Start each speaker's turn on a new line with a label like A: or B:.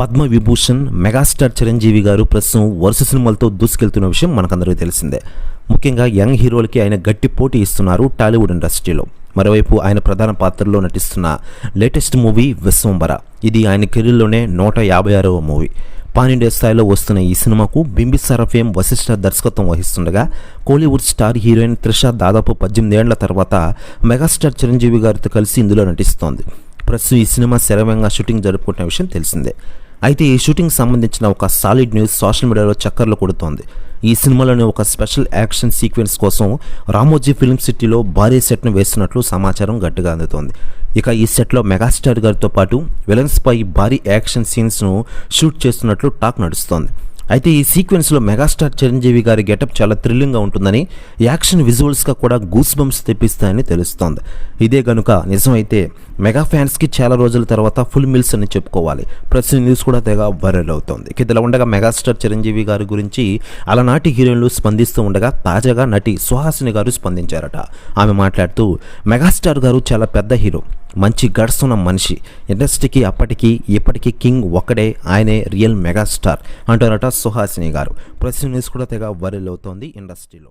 A: Padma Vibhushan megastar Chiranjeevi గారు ప్రస్తుతం వరుస సినిమాలతో దూసుకెళ్తున్న విషయం మనకందరికీ తెలిసిందే. ముఖ్యంగా యంగ్ హీరోలకి ఆయన గట్టి పోటీ ఇస్తున్నారు టాలీవుడ్ ఇండస్ట్రీలో. మరోవైపు ఆయన ప్రధాన పాత్రలో నటిస్తున్న లేటెస్ట్ మూవీ విశ్వంబర ఇది ఆయన కెరీర్లోనే నూట యాభై ఆరవ మూవీ. పాన్ ఇండియా స్థాయిలో వస్తున్న ఈ సినిమాకు బింబిసార ఫేమ్ వశిష్ఠ దర్శకత్వం వహిస్తుండగా కోలీవుడ్ స్టార్ హీరోయిన్ త్రిష దాదాపు పద్దెనిమిదేళ్ళ తర్వాత మెగాస్టార్ చిరంజీవి గారితో కలిసి ఇందులో నటిస్తోంది. ప్రస్తుతం ఈ సినిమా శరవేగంగా షూటింగ్ జరుపుకుంటున్న విషయం తెలిసిందే. అయితే ఈ షూటింగ్ సంబంధించిన ఒక సాలిడ్ న్యూస్ సోషల్ మీడియాలో చక్కర్లు కొడుతోంది. ఈ సినిమాలోని ఒక స్పెషల్ యాక్షన్ సీక్వెన్స్ కోసం రామోజీ ఫిల్మ్ సిటీలో భారీ సెట్ను వేస్తున్నట్లు సమాచారం గట్టిగా అందుతోంది. ఇక ఈ సెట్లో మెగాస్టార్ గారితో పాటు విలన్స్పై భారీ యాక్షన్ సీన్స్ను షూట్ చేస్తున్నట్లు టాక్ నడుస్తోంది. అయితే ఈ సీక్వెన్స్లో మెగాస్టార్ చిరంజీవి గారి గెటప్ చాలా థ్రిల్లింగ్గా ఉంటుందని యాక్షన్ విజువల్స్గా కూడా గూస్ బంప్స్ తెప్పిస్తాయని తెలుస్తోంది. ఇదే గనుక నిజమైతే మెగా ఫ్యాన్స్కి చాలా రోజుల తర్వాత ఫుల్ మిల్స్ అని చెప్పుకోవాలి. ప్రస్తుత న్యూస్ కూడా తెగ వైరల్ అవుతోంది. ఇదిలా ఉండగా మెగాస్టార్ చిరంజీవి గారి గురించి అలనాటి హీరోయిన్లు స్పందిస్తూ ఉండగా తాజాగా నటి సుహాసిని గారు స్పందించారట. ఆమె మాట్లాడుతూ మెగాస్టార్ గారు చాలా పెద్ద హీరో మంచి గడ్స్ ఉన్న మనిషి. ఇండస్ట్రీకి అప్పటికి ఇప్పటికీ కింగ్ ఒక్కడే ఆయనే రియల్ మెగాస్టార్ అంటారట సుహాసిని గారు. ప్రస్తుత న్యూస్ కూడా తెగ వైరల్ అవుతోంది ఇండస్ట్రీలో.